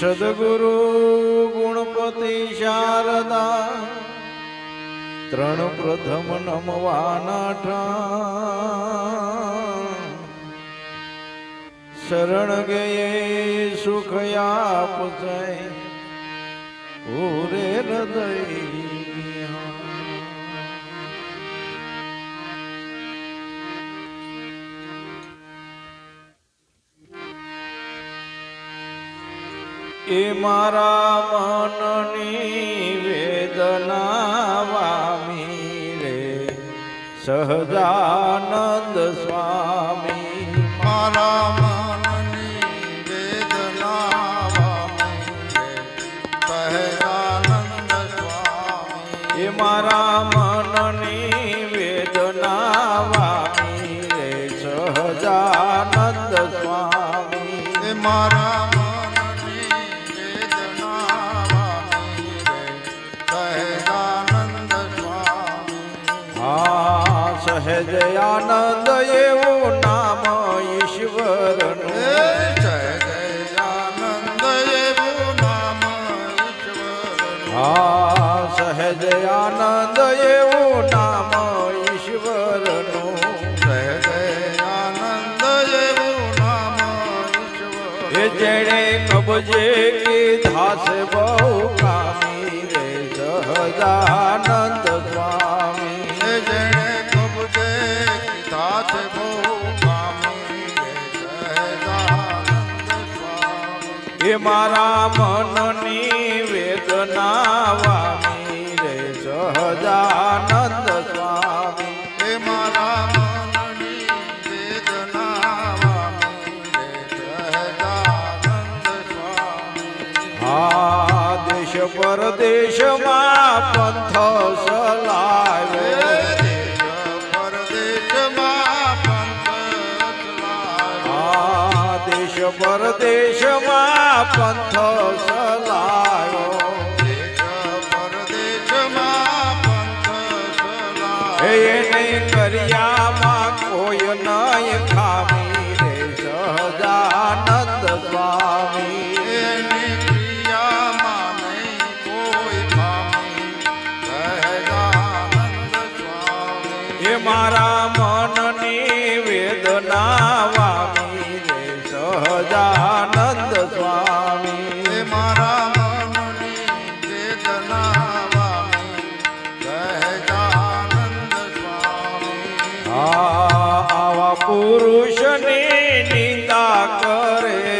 સદગુરુ ગુણપતિ શારદા ત્રણ પ્રથમ નમવાના ઠાણ શરણ ગયે સુખ આપશે પૂરે હૃદય એ મારા મનની વેદના વામી રે. સહજાનંદ સ્વામી. મારા મનની વેદના વામી રે. સહજાનંદ સ્વામી એ મારા મનની વેદના વામી રે. સહજાનંદ સ્વામી. એ મારા આ સહજ આનંદ એવું નામ ઈશ્વરનું. હે સહજાનંદ એવું નામ ઈશ્વરનું. આ સહજ આનંદ એવું નામ ઈશ્વરનું. સહજાનંદ એવું નામ એ જેણે કબજે કીધા છે બહુ કામી રે સહજાનંદ સ્વામી. જેણે એ મારા મનની વેદના વામી રે સહજાનંદ સ્વામી. એ મારા મનની વેદના વામી રે સહજાનંદ સ્વામી. હા દેશ પરદેશમાં પંથ સલાવ્યો. દેશ પરદેશમાં પંથ સલાયો. દેશ પરદેશમાં પંથ સલાયો. એ નહીં કર્યામાં કોઈ નહીં સહજાનંદ સ્વામી. મારા આવા પુરુષની નિંદા કરે.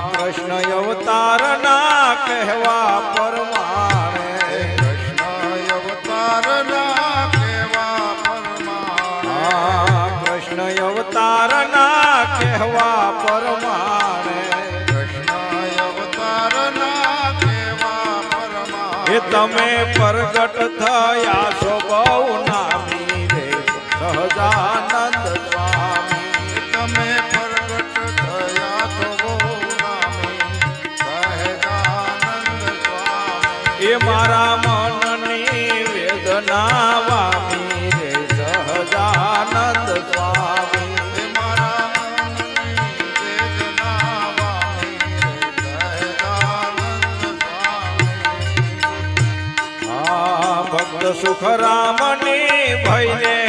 આ અવતાર અવતારના કહેવા પરમાણે કૃષ્ણ અવતારના કેવા પરમાણે. આ કૃષ્ણ અવતારના કહેવા પરમાણે કૃષ્ણ અવતારના કેવા પરમાણે. એ તમે પ્રગટ થયા છો એ મારા મનની વેદના વામી રે સહજાનંદ સ્વામી એ મારા મનની વેદના વામી રે સહજાનંદ સ્વામી. આ ભક્ત સુખરામની ભયને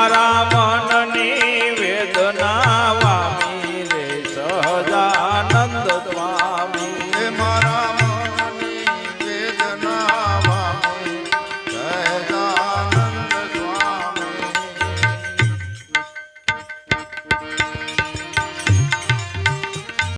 મારા મન